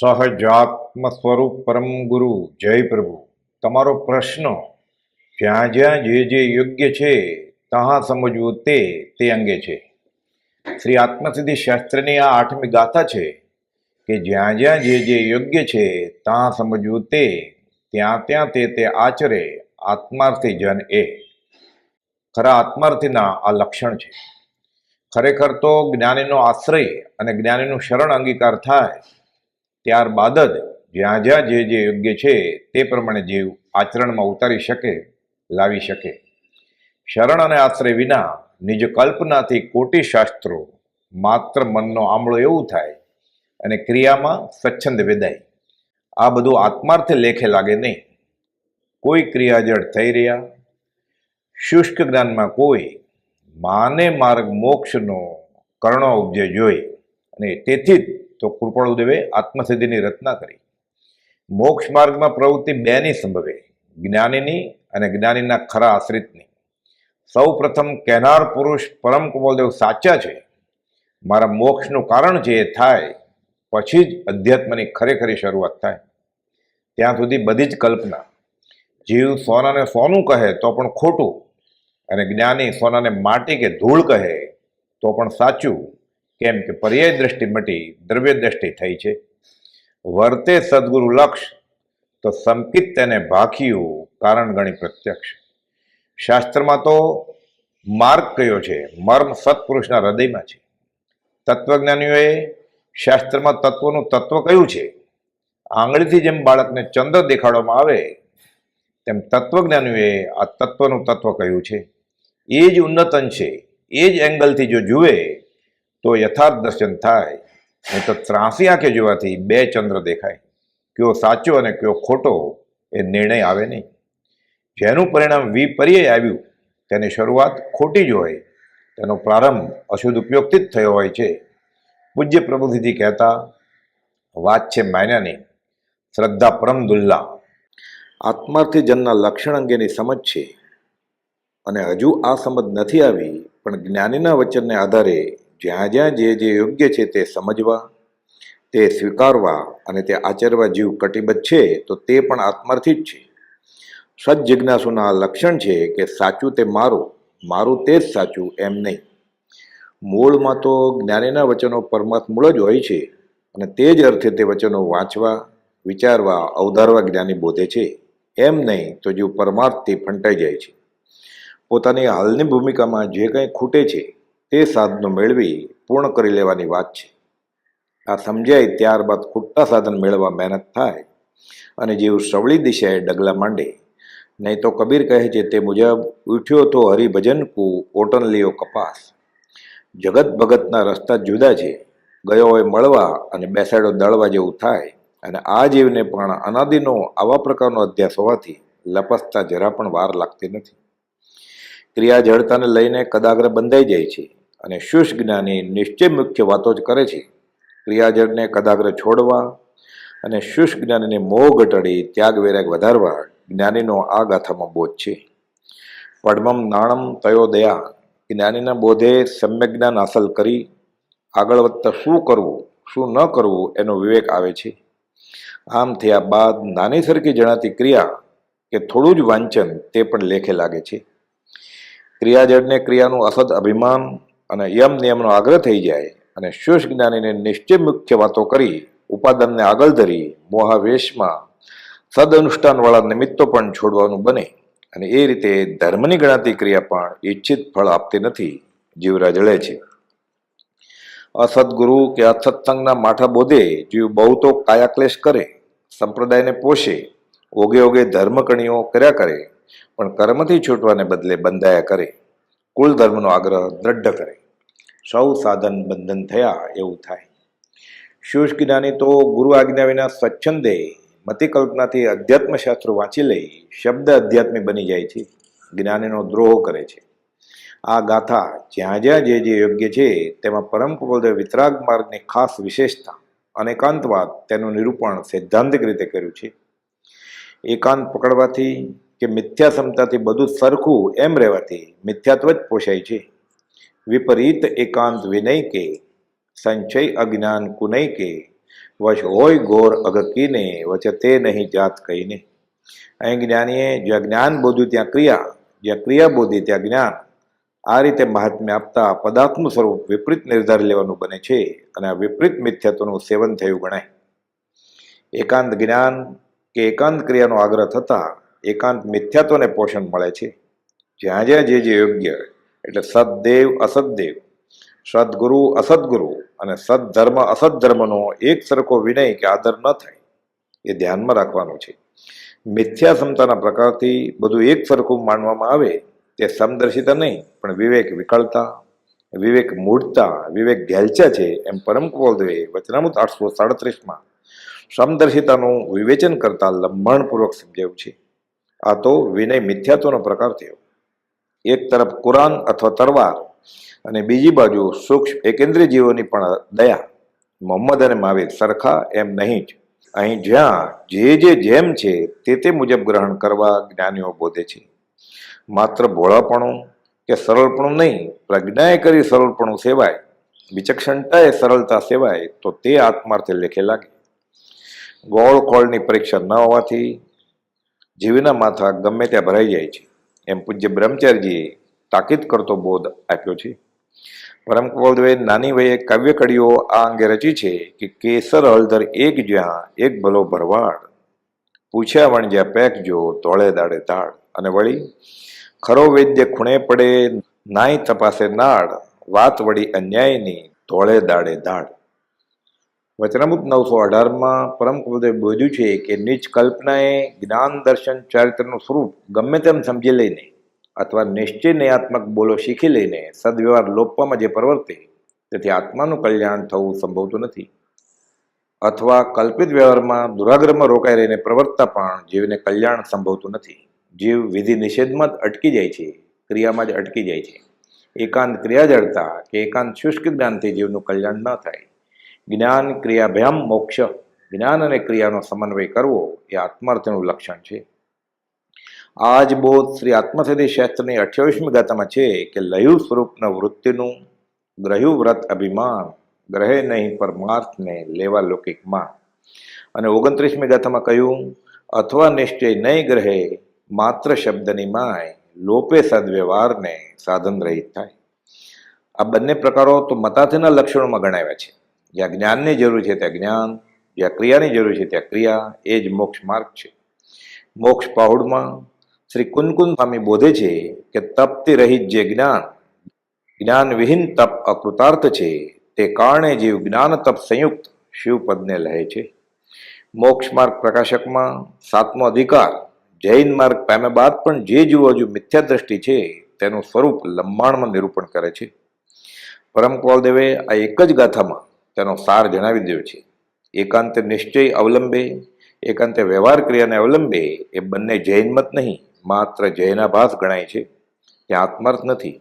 સહજાત્મ સ્વરૂપ પરમ ગુરુ, જય પ્રભુ. તમારો પ્રશ્ન જ્યાં જ્યાં જે જે યોગ્ય છે ત્યાં સમજવું તે તે અંગે છે. શ્રી આત્મસિદ્ધિ શાસ્ત્રની આ આઠમી ગાથા છે કે, જ્યાં જ્યાં જે જે યોગ્ય છે ત્યાં સમજવું તે, ત્યાં ત્યાં તે તે આચરે, આત્માર્થી જન એ. ખરા આત્માર્થીના આ લક્ષણ છે. ખરેખર તો જ્ઞાનીનો આશ્રય અને જ્ઞાનીનું શરણ અંગીકાર થાય ત્યારબાદ જ જ્યાં જ્યાં જે જે યોગ્ય છે તે પ્રમાણે જીવ આચરણમાં ઉતારી શકે, લાવી શકે. શરણ અને આશ્રય વિના નિજ કલ્પનાથી કોટી શાસ્ત્રો માત્ર મનનો આમળો એવું થાય અને ક્રિયામાં સ્વચ્છંદ વેદાય. આ બધું આત્માર્થે લેખે લાગે નહીં. કોઈ ક્રિયાજળ થઈ રહ્યા. શુષ્ક જ્ઞાનમાં કોઈ માને માર્ગ મોક્ષનો કર્ણો ઉપજે જોઈ અને તેથી જ તો કૃપાળુદેવે આત્મસિદ્ધિની રચના કરી. મોક્ષ માર્ગમાં પ્રવૃત્તિ બેની સંભવે, જ્ઞાનીની અને જ્ઞાનીના ખરા આશ્રિતની. સૌ પ્રથમ કહેનાર પુરુષ પરમ કુમલદેવ સાચા છે. મારા મોક્ષનું કારણ જે થાય, પછી જ અધ્યાત્મની ખરેખરી શરૂઆત થાય. ત્યાં સુધી બધી જ કલ્પના. જીવ સોનાને સોનું કહે તો પણ ખોટું અને જ્ઞાની સોનાને માટી કે ધૂળ કહે તો પણ સાચું. કેમ કે પર્યાય દ્રષ્ટિ મટી, દ્રવ્ય દ્રષ્ટિ થઈ છે. વર્તે સદગુરુ લક્ષ, તો સંકિત તેને ભાખ્યું કારણ ગણી પ્રત્યક્ષ. શાસ્ત્રમાં તો માર્ગ કયો છે? મર્મ સત્પુરુષના હૃદયમાં છે. તત્વજ્ઞાનીઓએ શાસ્ત્રમાં તત્વનું તત્વ કયું છે? આંગળીથી જેમ બાળકને ચંદ્ર દેખાડવામાં આવે, તેમ તત્વજ્ઞાનીઓએ આ તત્વનું તત્વ કહ્યું છે? એ જ ઉન્નત અંશે એ જ એંગલથી જો જુએ તો યથાર્થ દર્શન થાય. નહીં તો ત્રાસી આંખે જોવાથી બે ચંદ્ર દેખાય. કયો સાચો અને કયો ખોટો એ નિર્ણય આવે નહીં. જેનું પરિણામ વિપર્ય આવ્યું, તેની શરૂઆત ખોટી જ હોય. તેનો પ્રારંભ અશુદ્ધ ઉપયોગથી જ થયો હોય છે. પૂજ્ય પ્રભુજીથી કહેતા, વાત છે માયનાની શ્રદ્ધા પરમ દુલ્લા. આત્માર્થી જનના લક્ષણ અંગેની સમજ છે. અને હજુ આ સમજ નથી આવી, પણ જ્ઞાનીના વચનને આધારે જ્યાં જ્યાં જે જે યોગ્ય છે તે સમજવા, તે સ્વીકારવા અને તે આચરવા જીવ કટિબદ્ધ છે, તો તે પણ આત્માર્થી જ છે. સદ જિજ્ઞાસુના લક્ષણ છે કે સાચું તે મારું મારું તે જ સાચું એમ નહીં. મૂળમાં તો જ્ઞાનીના વચનો પરમાત્મ મૂળ જ હોય છે અને તે જ અર્થે તે વચનો વાંચવા, વિચારવા, અવધારવા જ્ઞાની બોધે છે. એમ નહીં તો જીવ પરમાર્થથી ફંટાઈ જાય છે. પોતાની હાલની ભૂમિકામાં જે કંઈ ખૂટે છે તે સાધનો મેળવી પૂર્ણ કરી લેવાની વાત છે. આ સમજાય ત્યારબાદ ખૂટતા સાધન મેળવવા મહેનત થાય અને જેવું સવળી દિશાએ ડગલા માંડે, નહીં તો કબીર કહે છે તે મુજબ, ઉઠ્યો તો હરિભજન કુ ઓટન લિયો કપાસ. જગત ભગતના રસ્તા જુદા છે. ગયો હોય મળવા અને બેસાડો દળવા જેવું થાય અને આ જીવને પણ અનાદિનો આવા પ્રકારનો અધ્યાસ હોવાથી લપસતા જરા પણ વાર લાગતી નથી. ક્રિયા જડતાને લઈને કદાગ્ર બંધાઈ જાય છે. અને શુષ્ક જ્ઞાની નિશ્ચય મુખ્ય વાતો જ કરે છે. ક્રિયાજળને કદાગ્ર છોડવા અને શુષ્ક જ્ઞાનીને મોહ ઘટાડી, ત્યાગ વૈરાગ વધારવા જ્ઞાનીનો આ ગાથામાં બોધ છે. પડમમ નાણમ તયો દયા, જ્ઞાનીના બોધે સમ્યક જ્ઞાન હાંસલ કરી, આગળ વધતા શું કરવું, શું ન કરવું એનો વિવેક આવે છે. આમ થયા બાદ નાની સરખી જણાતી ક્રિયા કે થોડું જ વાંચન તે પણ લેખે લાગે છે. ક્રિયાજળને ક્રિયાનું અસદ અભિમાન અને યમ નિયમનો આગ્રહ થઈ જાય અને શુષ જ્ઞાનીને નિશ્ચય મુખ્ય વાતો કરી, ઉપાદાનને આગળ ધરી, મોહાવેશમાં સદ અનુષ્ઠાનવાળા નિમિત્તો પણ છોડવાનું બને. અને એ રીતે ધર્મની ગણાતી ક્રિયા પણ ઈચ્છિત ફળ આપતી નથી જીવરા જળે છે. અસદગુરુ કે અસત્સંગના માઠા બોધે જીવ બહુ તો કાયાક્લેશ કરે, સંપ્રદાયને પોષે, ઓગે ઓગે ધર્મકણીઓ કર્યા કરે, પણ કર્મથી છૂટવાને બદલે બંધાયા કરે. કુલ ધર્મનો આગ્રહ દ્રઢ કરે. સૌ સાધન બંધન થયા એવું થાય. શુષ્ક જ્ઞાની તો ગુરુ આજ્ઞા વિના સ્વચ્છંદે મતિ કલ્પનાથી અધ્યાત્મ શાસ્ત્રો વાંચી લઈ શબ્દ અધ્યાત્મી બની જાય છે. જ્ઞાનીનો દ્રોહ કરે છે. આ ગાથા જ્યાં જ્યાં જે જે યોગ્ય છે તેમાં પરમ કુબલદેવ વિતરાગ માર્ગની ખાસ વિશેષતા અને એકાંતવાદ તેનું નિરૂપણ સૈદ્ધાંતિક રીતે કર્યું છે. એકાંત પકડવાથી કે મિથ્યા ક્ષમતાથી બધું સરખું એમ રહેવાથી મિથ્યાત્વ જ પોષાય છે. વિપરીત એકાંત વિનય કે, સંચય અજ્ઞાન કુનય કે, વશ હોય ઘોર અગકીને, વચ્ચે તે નહીં જાત કહીને. અહીં જ્ઞાનીએ જ્યાં જ્ઞાન બોધ્યું ત્યાં ક્રિયા, જ્યાં ક્રિયા બોધી ત્યાં જ્ઞાન. આ રીતે મહાત્મ્ય આપતા પદાર્થનું સ્વરૂપ વિપરીત નિર્ધાર લેવાનું બને છે અને આ વિપરીત મિથ્યાત્વનું સેવન થયું ગણાય. એકાંત જ્ઞાન કે એકાંત ક્રિયાનો આગ્રહ થતા એકાંત મિથ્યાત્વને પોષણ મળે છે. જ્યાં જ્યાં જે જે યોગ્ય એટલે સદદેવ, અસદદેવ, સદગુરુ, અસદગુરુ અને સદધર્મ, અસદધર્મનો એક સરખો વિનય કે આદર ન થાય, એ ધ્યાનમાં રાખવાનું છે. મિથ્યા ક્ષમતાના પ્રકારથી બધું એક સરખું માનવામાં આવે તે સમદર્શિતા નહીં, પણ વિવેક વિકળતા, વિવેક મૂળતા વિવેક ઘેલચા છે એમ પરમ કૌલદેવે વચનામૃત આઠસો સાડત્રીસમાં સમદર્શિતાનું વિવેચન કરતા લંબાણપૂર્વક સમજાવ્યું છે. આ તો વિનય મિથ્યાત્વનો પ્રકાર થયો. એક તરફ કુરાન અથવા તરવાર અને બીજી બાજુ સૂક્ષ્મ એકેન્દ્રીય જીવોની પણ દયા, મોહમ્મદ અને માવીર સરખા એમ નહીં જ. અહીં જ્યાં જે જે જેમ છે તે તે મુજબ ગ્રહણ કરવા જ્ઞાનીઓ બોધે છે. માત્ર ભોળાપણું કે સરળપણું નહીં, પ્રજ્ઞાએ કરી સરળપણું સેવાય, વિચક્ષણતાએ સરળતા સેવાય તો તે આત્માર્થે લેખે લાગે. ગોળ ખોળની પરીક્ષા ન હોવાથી જીવના માથા ગમે ત્યાં ભરાઈ જાય છે. એમ પૂજ્ય બ્રહ્મચારીજીએ તાકીદ કરતો બોધ આપ્યો છે. પરમ કૌલદેવે નાની વયે કાવ્ય કડીઓ આ અંગે રચી છે કે કેસર હળદર એક જ્યાં એક ભલો ભરવાડ. પૂછ્યા વણજ્યા પેક જો તોળે દાડે તાળ. અને વળી, ખરો વૈદ્ય ખૂણે પડે, નાય તપાસે નાડ વાત વળી અન્યાયની તોળે દાડે દાડ વચનામૃત નવસો અઢારમાં પરમ કૌલદેવ બોધ્યું છે કે નીચ કલ્પનાએ જ્ઞાન દર્શન ચારિત્રનું સ્વરૂપ ગમે તેમ સમજી લઈને અથવા નિશ્ચયનયાત્મક બોલો શીખી લઈને સદવ્યવહાર લોપવામાં જે પ્રવર્તે, તેથી આત્માનું કલ્યાણ થવું સંભવતું નથી. અથવા કલ્પિત વ્યવહારમાં દુરાગ્રહમાં રોકાઈ રહીને પ્રવર્તતા પણ જીવને કલ્યાણ સંભવતું નથી. જીવ વિધિ નિષેધમાં જ અટકી જાય છે, ક્રિયામાં જ અટકી જાય છે. એકાંત ક્રિયા જડતા કે એકાંત શુષ્ક જ્ઞાનથી જીવનું કલ્યાણ ન થાય. જ્ઞાન ક્રિયાભ્યામ મોક્ષ. જ્ઞાન અને ક્રિયાનો સમન્વય કરવો એ આત્માર્થનું લક્ષણ છે. આ જ બોધ શ્રી આત્મસિદ્ધિ શાસ્ત્રની અઠ્યાવીસમી ગાથામાં છે કે લયુ સ્વરૂપના વૃત્તિનું ગ્રહ્યું વ્રત અભિમાન ગ્રહે નહીં પરમાર્થને લેવા લૌકિકમાં અને ઓગણત્રીસમી ગાથામાં કહ્યું, અથવા નિશ્ચય નહીં ગ્રહે, માત્ર શબ્દની માય, લોપે સદવ્યવહારને સાધન રહિત થાય. આ બંને પ્રકારો તો મતાથીના લક્ષણોમાં ગણાવ્યા છે. જ્યાં જ્ઞાનની જરૂર છે ત્યાં જ્ઞાન, જ્યાં ક્રિયાની જરૂર છે ત્યાં ક્રિયા, એ જ મોક્ષ માર્ગ છે. મોક્ષ પાહુડમાં શ્રી કુનકુન સ્વામી બોધે છે કે તપથી રહિત જે જ્ઞાન જ્ઞાન વિહીન તપ અકૃતાર્થ છે, તે કારણે જીવ જ્ઞાન તપ સંયુક્ત શિવપદને લહે છે. મોક્ષ માર્ગ પ્રકાશકમાં સાતમો અધિકાર, જૈન માર્ગ પામ્યા બાદ પણ જે જુઓ હજુ મિથ્યા દ્રષ્ટિ છે, તેનું સ્વરૂપ લંબાણમાં નિરૂપણ કરે છે. પરમ કોલદેવે આ એક જ ગાથામાં તેનો સાર જણાવી દીધો છે. એકાંતે નિશ્ચય અવલંબે, એકાંતે વ્યવહાર ક્રિયાને અવલંબે, એ બંને જૈન મત નહીં, માત્ર જૈનાભાસ ગણાય છે. ત્યાં આત્માર્થ નથી.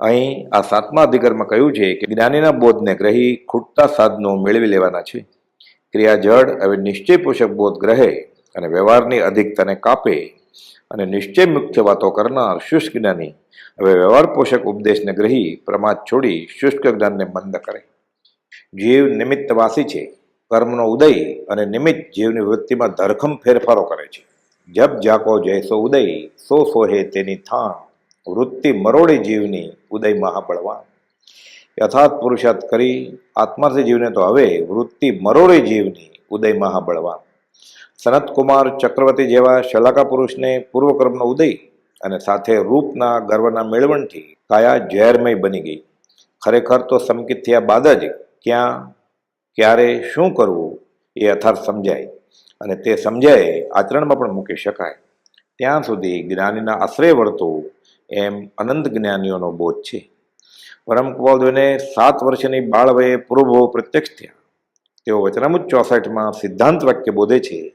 અહીં આ સાતમા અધિકારમાં કહ્યું છે કે જ્ઞાનીના બોધને ગ્રહી ખૂટતા સાધનો મેળવી લેવાના છે. ક્રિયા જડ હવે નિશ્ચય પોષક બોધ ગ્રહે અને વ્યવહારની અધિકતાને કાપે અને નિશ્ચય મુખ્ય વાતો કરનાર શુષ્ક જ્ઞાની હવે વ્યવહાર પોષક ઉપદેશને ગ્રહી, પ્રમાદ છોડી શુષ્ક જ્ઞાનને મંદ કરે. જીવ નિમિત્તવાસી છે. કર્મનો ઉદય અને નિમિત્ત જીવની વૃત્તિમાં ધરખમ ફેરફારો કરે છે. જપ જાકો જૈસો ઉદય, સો સોહે તેની થાણ. વૃત્તિ મરોડી જીવની ઉદય મહાબળવાન. યથાર્થ પુરુષાર્થ કરી, આત્માર્થી જીવને તો હવે વૃત્તિ મરોડી જીવની ઉદય મહાબળવાન. સનતકુમાર ચક્રવર્તી જેવા શલાકા પુરુષને પૂર્વકર્મનો ઉદય અને સાથે રૂપના ગર્વના મેળવણથી કાયા ઝેરમય બની ગઈ. ખરેખર તો સમકિત થયા બાદ જ ક્યાં, ક્યારે, શું કરવું, એ યથાર્થ સમજાય. અને તે સમજાય, આચરણમાં પણ મૂકી શકાય. ત્યાં સુધી જ્ઞાનીના આશ્રય વર્તવું એમ અનંત જ્ઞાનીઓનો બોધ છે. પરમ કૌલદેવને સાત વર્ષની બાળ વયે પૂર્વભો પ્રત્યક્ષ થયા. તેઓ વચનામૃત ચોસઠમાં સિદ્ધાંત વાક્ય બોધે છે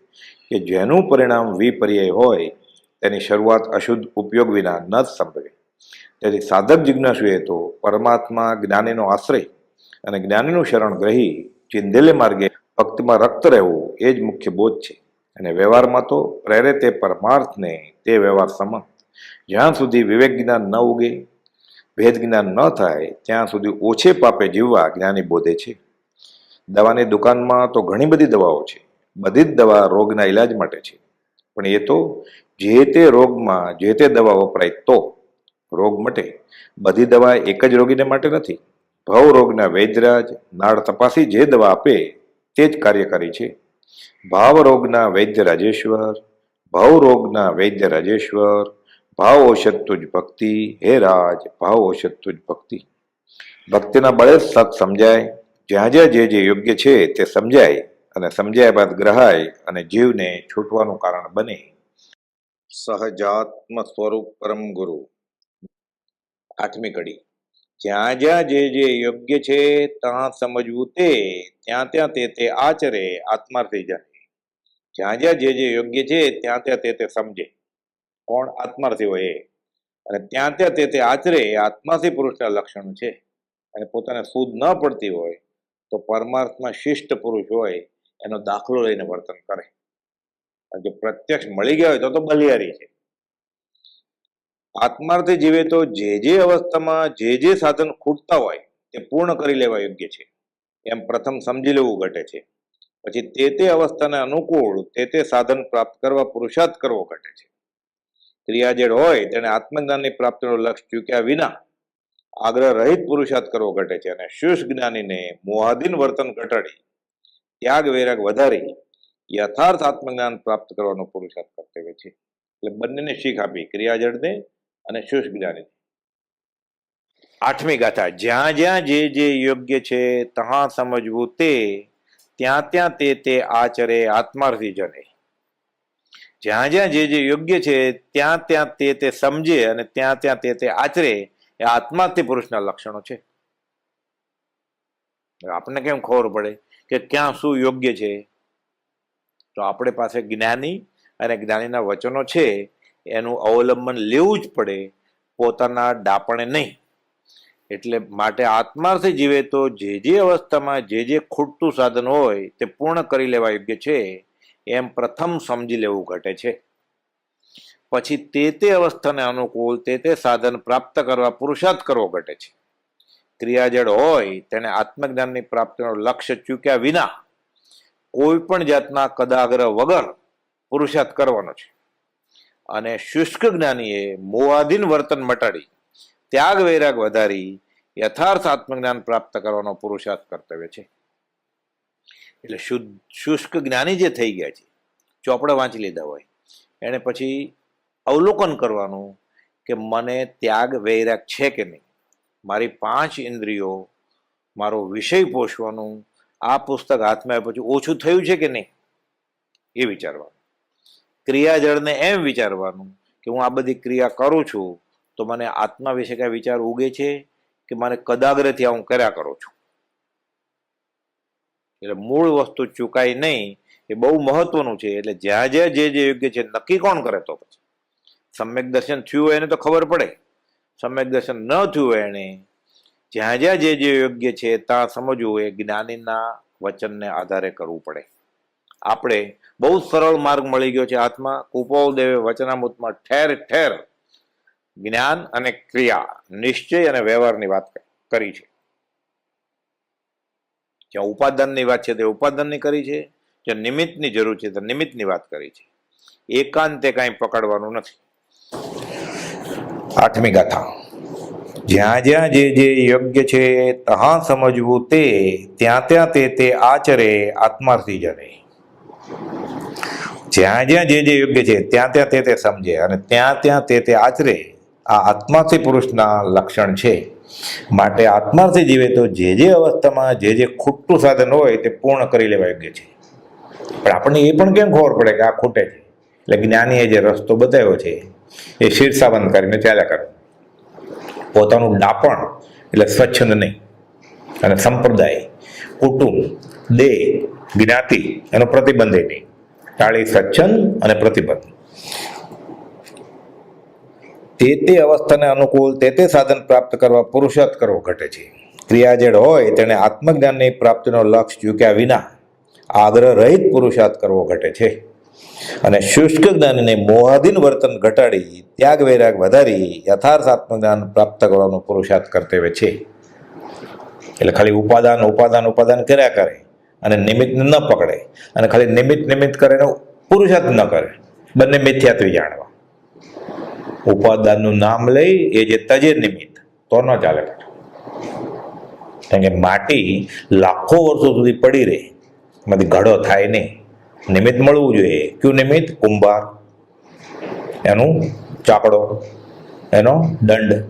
કે જેનું પરિણામ વિપર્યાય હોય, તેની શરૂઆત અશુદ્ધ ઉપયોગ વિના ન જ સંભવે. તેથી સાધક જિજ્ઞાસુએ તો પરમાત્મા જ્ઞાનીનો આશ્રય અને જ્ઞાનીનું શરણ ગ્રહી ચિંધેલે માર્ગે ભક્તિમાં રક્ત રહેવું, એ જ મુખ્ય બોધ છે. અને વ્યવહારમાં તો પ્રેરે તે પરમાર્થને તે વ્યવહાર સમાન જ્યાં સુધી વિવેક જ્ઞાન ન ઉગે, ભેદ જ્ઞાન ન થાય, ત્યાં સુધી ઓછે પાપે જીવવા જ્ઞાની બોધે છે. દવાની દુકાનમાં તો ઘણી બધી દવાઓ છે. બધી જ દવા રોગના ઈલાજ માટે છે. પણ એ તો જે તે રોગમાં, જે તે દવા વપરાય તો, રોગ મટે. બધી દવા એક જ રોગીને માટે નથી. ભવ રોગના વૈદ્યરાજ નાળ તપાસી જે દવા આપે તે જ કાર્યકારી છે. ભાવરોગના વૈદ્ય રાજેશ્વર, ભાવરોગના વૈદ્ય રાજેશ્વર, ભાવ ઔષધ તુજ ભક્તિ, હે રાજ, ભાવ ઔષધ તુજ ભક્તિ. ભક્તિના બળે સત સમજાય, જ્યાં જ્યાં જે જે યોગ્ય છે તે સમજાય અને સમજાય બાદ ગ્રહાય અને જીવને છૂટવાનું કારણ બને. સહજાત્મ સ્વરૂપ પરમ ગુરુ. આઠમી કડી. જ્યાં જ્યાં જે જે યોગ્ય છે, ત્યાં સમજવું તે, ત્યાં ત્યાં તે તે આચરે આત્માર્થી જાય. જ્યાં જ્યાં જે જે યોગ્ય છે, ત્યાં ત્યાં તે તે સમજે. કોણ આત્માર્થી હોય એ. અને ત્યાં ત્યાં તે તે આચરે આત્માથી પુરુષના લક્ષણ છે. અને પોતાને સૂદ ન પડતી હોય, તો પરમાર્થમાં શિષ્ટ પુરુષ હોય, એનો દાખલો લઈને વર્તન કરે. જો પ્રત્યક્ષ મળી ગયા હોય, તો તો બલિયારી છે. આત્માર્થે જીવે તો જે જે અવસ્થામાં જે જે સાધન ખૂટતા હોય તે પૂર્ણ કરી લેવા યોગ્ય છે. એમ પ્રથમ સમજી લેવું ઘટે છે. પછી તે તે અવસ્થાને અનુકૂળ તે તે સાધન પ્રાપ્ત કરવા પુરુષાર્થ કરવો ઘટે છે. ક્રિયાજેડ હોય તેને આત્મજ્ઞાનની પ્રાપ્તિનો લક્ષ્ય ચૂક્યા વિના આગ્રહ રહિત પુરુષાર્થ કરવો ઘટે છે અને શુષ્ક જ્ઞાનીને મોહાધીન વર્તન ઘટાડી ત્યાગ વૈરાગ વધારી યથાર્થ આત્મજ્ઞાન પ્રાપ્ત કરવાનો પુરુષાર્થ કર્તવ્ય છે. એટલે બંનેને શીખ આપી ક્રિયાજળને અને શુષ્ક જ્ઞાની. આઠમી ગાથા, જ્યાં જ્યાં જે જે યોગ્ય છે ત્યાં સમજવું તે, ત્યાં ત્યાં તે તે આચરે આત્માર્થી જને. જ્યાં જ્યાં જે જે યોગ્ય છે, ત્યાં ત્યાં તે તે સમજે અને ત્યાં ત્યાં તે તે આચરે, એ આત્માર્થી પુરુષના લક્ષણો છે. આપણને કેમ ખબર પડે કે ક્યાં શું યોગ્ય છે? તો આપણે પાસે જ્ઞાની અને જ્ઞાનીના વચનો છે એનું અવલંબન લેવું જ પડે પોતાના ડાપણે નહીં. એટલે માટે આત્માર્થે જીવે તો જે જે અવસ્થામાં જે જે ખૂટતું સાધન હોય તે પૂર્ણ કરી લેવા યોગ્ય છે, એમ પ્રથમ સમજી લેવું ઘટે છે. પછી તે તે અવસ્થાને અનુકૂળ તે તે સાધન પ્રાપ્ત કરવા પુરુષાર્થ કરવો ઘટે છે. ક્રિયાજળ હોય તેને આત્મજ્ઞાનની પ્રાપ્તિનો લક્ષ્ય ચૂક્યા વિના કોઈ પણ જાતના કદાગ્રહ વગર પુરુષાર્થ કરવાનો છે. અને શુષ્ક જ્ઞાનીએ મોહાધીન વર્તન મટાડી, ત્યાગ વૈરાગ વધારી, યથાર્થ આત્મજ્ઞાન પ્રાપ્ત કરવાનો પુરુષાર્થ કર્તવ્ય છે. એટલે શુદ્ધ, શુષ્ક જ્ઞાની જે થઈ ગયા છે, ચોપડા વાંચી લીધા હોય, એને પછી અવલોકન કરવાનું કે મને ત્યાગ વૈરાગ છે કે નહીં? મારી પાંચ ઇન્દ્રિયો, મારો વિષય પોષવાનું, આ પુસ્તક હાથમાં આવ્યા પછી ઓછું થયું છે કે નહીં? એ વિચારવાનું. ક્રિયાજળને એમ વિચારવાનું કે હું આ બધી ક્રિયા કરું છું, તો મને આત્મા વિશે કાંઈ વિચાર ઉગે છે કે મને કદાગ્રથી આ હું કર્યા કરું છું? એટલે મૂળ વસ્તુ ચૂકાય નહીં, એ બહુ મહત્વનું છે. એટલે જ્યાં જ્યાં જે જે યોગ્ય છે નક્કી કોણ કરે તો પછી? સમ્યક દર્શન થયું હોય એને તો ખબર પડે. સમ્યક દર્શન ન થયું હોય એને, જ્યાં જ્યાં જે જે યોગ્ય છે ત્યાં સમજવું એ જ્ઞાનીના વચનને આધારે કરવું પડે. આપણે બહુ સરળ માર્ગ મળી ગયો છે આત્મા કુપાલ દેવે વચનામૃતમાં ઠેર ઠેર જ્ઞાન અને ક્રિયા નિશ્ચય અને વ્યવહારની વાત કરી છે. જ્યાં ઉપાદાનની વાત છે તે ઉપાદાનની કરી છે. જે નિમિત્તની જરૂર છે તે નિમિત્તની વાત કરી છે. એકાંતે કાંઈ પકડવાનું નથી. આઠમી ગાથા. જ્યાં જ્યાં જે જે યોગ્ય છે ત્યાં સમજવું તે, ત્યાં ત્યાં તે તે આચરે, આત્માર્થી જને. જ્યાં જ્યાં જે જે યોગ્ય છે, ત્યાં ત્યાં તે તે સમજે અને ત્યાં ત્યાં તે તે આચરે. આ આત્માથી પુરુષના લક્ષણ છે. માટે આત્માર્થી જીવે તો જે જે અવસ્થામાં જે જે ખૂટતું સાધન હોય તે પૂર્ણ કરી લેવા યોગ્ય છે. પણ આપણને એ પણ કેમ ખબર પડે કે આ ખૂટે છે? એટલે જ્ઞાનીએ જે રસ્તો બતાવ્યો છે, એ શીર્ષાબંધ કરીને ચાલ્યા કરો. પોતાનું ડાપણ, એટલે સ્વચ્છંદ નહીં, અને સંપ્રદાય, કુટુંબ, દેહ, જ્ઞાતિ, એનો પ્રતિબંધ નહીં. ટાળી સ્વચ્છંદ અને પ્રતિબંધ તે તે અવસ્થાને અનુકૂળ, તે તે સાધન પ્રાપ્ત કરવા પુરુષાર્થ કરવો ઘટે છે. ક્રિયાજેડ હોય તેને આત્મજ્ઞાનની પ્રાપ્તિનો લક્ષ્ય ચૂક્યા વિના આગ્રહ રહિત પુરુષાર્થ કરવો ઘટે છે. અને શુષ્ક જ્ઞાનીને મોહાધીન વર્તન ઘટાડી ત્યાગ વૈરાગ વધારી, યથાર્થ આત્મજ્ઞાન પ્રાપ્ત કરવાનો પુરુષાર્થ કર્તવ્ય છે. એટલે ખાલી ઉપાદાન ઉપાદાન ઉપાદાન કર્યા કરે. અને નિમિત્તને ન પકડે. અને ખાલી નિમિત્ત નિમિત્ત કરે ને પુરુષાર્થ ન કરે. બંને મિથ્યાત્વ જાણવા. ઉપાદાનનું નામ લઈ એ જે તજે નિમિત્ત, તો ન ચાલે કારણ કે માટી લાખો વર્ષો સુધી પડી રહે. એમાંથી ઘડો થાય નહીં. નિમિત્ત મળવું જોઈએ. કયું નિમિત્ત? કુંભાર. એનું ચાકડો, એનો દંડ,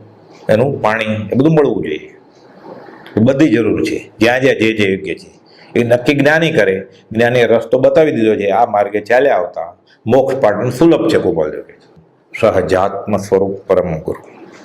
એનું પાણી, એ બધું મળવું જોઈએ. બધી જરૂર છે. જ્યાં જ્યાં જે જે યોગ્ય છે. એ નક્કી જ્ઞાની કરે. જ્ઞાનીએ રસ્તો બતાવી દીધો છે, આ માર્ગે ચાલ્યા આવતા. મોક્ષ પાટણ સુલભ છે ગોપાલ જોગે સહજાત્મ સ્વરૂપ પરમ ગુરુ.